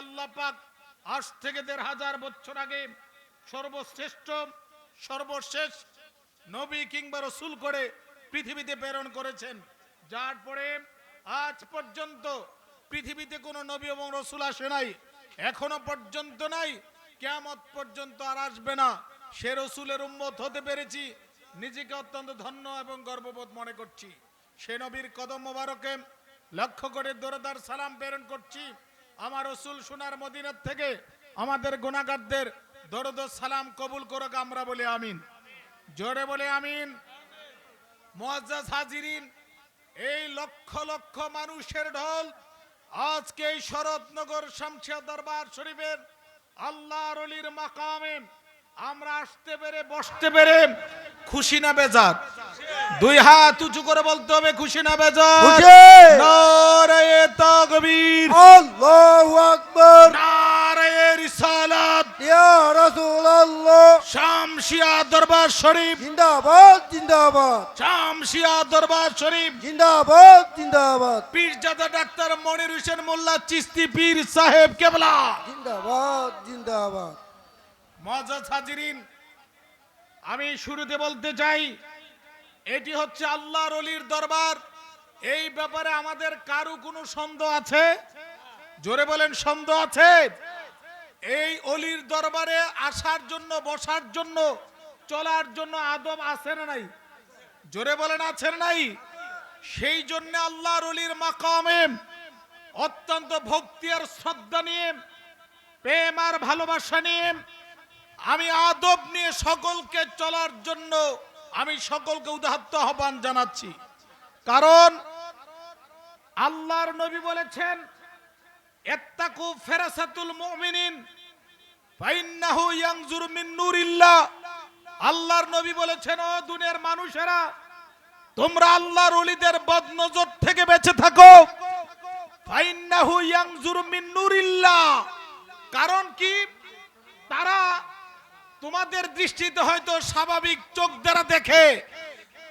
আল্লাহ পাক আজ থেকে দেড় হাজার বছর আগে সর্বশ্রেষ্ঠ, সর্বশেষ নবী কিংবা রসুল করে পৃথিবীতে প্রেরণ করেছেন। যার পরে আজ পর্যন্ত পৃথিবীতে কোনো নবী এবং রসুল আসে নাই, এখনও পর্যন্ত নাই, কেয়ামত পর্যন্ত আর আসবে না। সে রসুলের উম্মত হতে পেরেছি, নিজেকে অত্যন্ত ধন্য এবং গর্ববোধ মনে করছি। সে নবীর কদম মোবারকে লক্ষ্য করে সালাম প্রেরণ করছি। আমার রসুল সোনার মদিনার থেকে আমাদের গুণাগারদের দরদ সালাম কবুল করুক আমরা বলে আমিন। জোরে বলে আমিন। হাজিরিন, এই লক্ষ লক্ষ মানুষের ঢল আজকে এই শরৎনগর শামসিয়া দরবার শরীফের আল্লাহ মাকামে আমরা আসতে পেরে, বসতে পেরে খুশি না বেজার। দুই হাত উঁচু করে বলতে হবে খুশি না বেজার? খুশি। নারায়ে তাকবীর। আল্লাহু আকবার! নারায়ে রিসালাত। ইয়া রাসূলুল্লাহ! শামসিয়া দরবার শরীফ। জিন্দাবাদ জিন্দাবাদ! শামসিয়া দরবার শরীফ। জিন্দাবাদ জিন্দাবাদ! পীরজাদা ডাক্তার মনির হোসেন মোল্লা চিস্তি পীর সাহেব কেবলা। জিন্দাবাদ জিন্দাবাদ! মজাজ হাজিরিন আমি শুরুতে বলতে চাই এটি হচ্ছে আল্লাহর অলির দরবার। এই ব্যাপারে আমাদের কারও কোনো সন্দেহ আছে? জোরে বলেন, সন্দেহ আছে? এই অলির দরবারে আসার জন্য, বসার জন্য, চলার জন্য আদব আছে না নাই? জোরে বলেন আছেন নাই? সেই জন্য আল্লাহর অলির মাকামে অত্যন্ত ভক্তি আর শ্রদ্ধা নিয়ে, প্রেম আর ভালোবাসা নিয়ে, আমি আদব নিয়ে সকলকে চলার জন্য আমি সকলকে উদাহত্ত আহ্বান জানাচ্ছি। কারণ আল্লাহর নবী বলেছেন ফেরাসাতুল ফাইন্নাহু আল্লাহর নবী বলেছেন, ও মানুষেরা, তোমরা আল্লাহর থেকে বেঁচে থাকো। ফাইন্নাহু কারণ কি? তারা তোমাদের দৃষ্টিতে হয়তো স্বাভাবিক চোখ দ্বারা দেখে,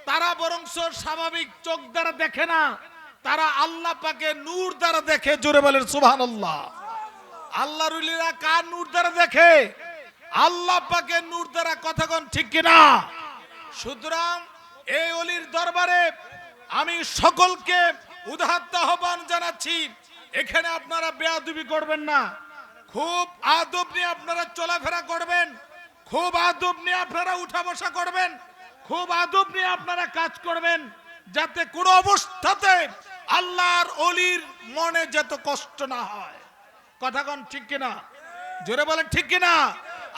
তারা বরং স্বাভাবিক চোখ দ্বারা দেখে না, তারা আল্লাহ পাকে নূর দ্বারা দেখে, জোরে বলেন সুবহানাল্লাহ। আল্লাহ আল্লাহ রুলিরা কার নূর দ্বারা দেখে? আল্লাহ পাকে নূর দ্বারা কথাগণ ঠিক কিনা? সুতরাং এই অলির দরবারে আমি সকলকে উদাহত্ত আহ্বান জানাচ্ছি, এখানে আপনারা বেয়াদবি করবেন না। খুব আদব নিয়ে আপনারা চলাফেরা করবেন খুব আদব নিয়ে আপনারা উঠা বসা করবেন, খুব আদব নিয়ে আপনারা কাজ করবেন, যাতে কোনো অবস্থাতে আল্লাহর অলির মনে যত কষ্ট না হয়। কথাগণ ঠিক কিনা? জোরে বলেন ঠিক কিনা?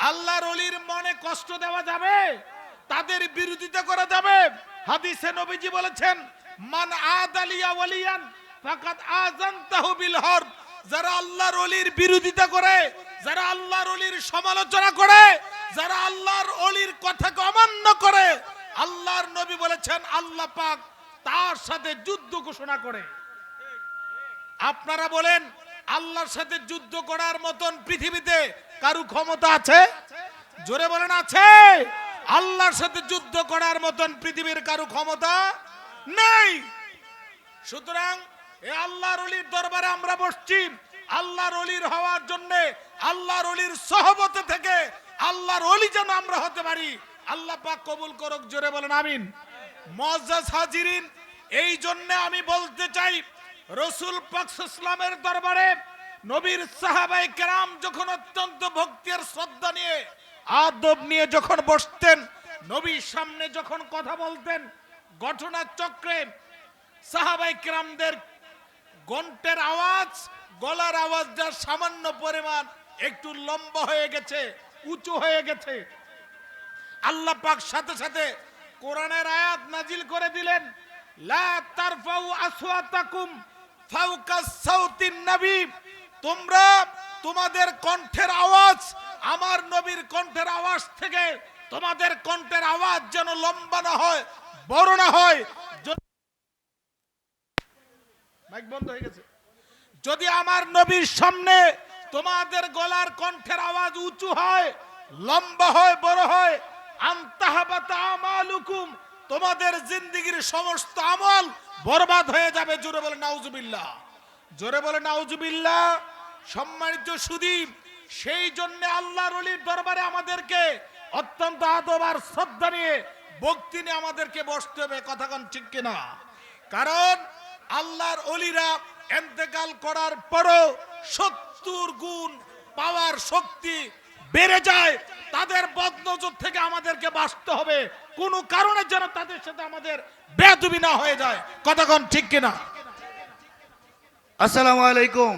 আল্লাহর অলির মনে কষ্ট দেওয়া যাবে, তাদের বিরোধিতা করা যাবে। হাদিসে নবীজি বলেছেন, মান আদালিয়া ওয়ালিয়ান, ফাকাদ আযানতাহু বিল হরব যারা আল্লাহর অলির বিরোধিতা করে, যারা আল্লাহর অলির সমালোচনা করে যারা আল্লাহর অলির কথাকে অমান্য করে, আল্লাহর নবী বলেছেন, আল্লাহ পাক তার সাথে যুদ্ধ ঘোষণা করে। আপনারা বলেন, আল্লাহর সাথে যুদ্ধ করার মতন পৃথিবীতে কারু ক্ষমতা আছে? জোরে বলেন, আছে। আল্লাহর সাথে যুদ্ধ করার মতন পৃথিবীর কারু ক্ষমতা নেই। সুতরাং, এ আল্লাহর অলির দরবারে আমরা বসছি। আল্লাহর অলির হওয়ার জন্য, আল্লাহর অলির সহবতে আল্লাহর অলি যেন আমরা হতে পারি। আল্লাহ পাক কবুল করুক, জোরে বলেন, আমিন। মজ্জাজ হাজিরিন, এই জন্য আমি বলতে চাই, রসুল ইসলামের দরবারে নবীর সাহাবাই কেরাম যখন অত্যন্ত ভক্তি আর শ্রদ্ধা নিয়ে, আদব নিয়ে যখন বসতেন, নবীর সামনে যখন কথা বলতেন ঘটনা চক্রে সাহাবাই কেরামদের গন্টের আওয়াজ, গলার আওয়াজ যার সামান্য পরিমাণ একটু লম্বা হয়ে গেছে। উঁচু হয়ে গেছে। আল্লাহ পাক সাথে সাথে কোরআনের আয়াত নাজিল করে দিলেন, লা তারফাউ আসওয়াতাকুম ফাওকা সাউতিন নবী। তোমরা তোমাদের কণ্ঠের আওয়াজ, আমার নবীর কণ্ঠের আওয়াজ থেকে তোমাদের কণ্ঠের আওয়াজ যেন লম্বা না হয়, বড় না হয়। মাইক বন্ধ হয়ে গেছে। যদি আমার নবীর সামনে তোমাদের গলার কণ্ঠের আওয়াজ উঁচু হয়, লম্বা হয়, বড় হয়। আন্তাহাবাতা তোমাদের জিন্দিগির সমস্ত আমল বরবাদ হয়ে যাবে, জোরে বলে নাউজুবিল্লাহ। জোরে বলে নাউজুবিল্লাহ। সম্মানিত সুদীপ, সেই জন্য আল্লাহর অলির দরবারে আমাদেরকে অত্যন্ত আদব আর শ্রদ্ধা নিয়ে, ভক্তি নিয়ে আমাদেরকে বসতে হবে, কথা কোন ঠিক কিনা? কারণ আল্লাহর অলিরা এন্তেকাল করার পরও সত্তর গুণ পাওয়ার শক্তি বেড়ে যায়, তাদের বদনজর থেকে আমাদেরকে বাঁচতে হবে। কোনো কারণে যেন তাদের সাথে আমাদের বেদুবি না হয়ে যায়। কতক্ষণ ঠিক কিনা? আসসালামু আলাইকুম।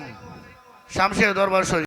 শামশের দরবার শরীফ।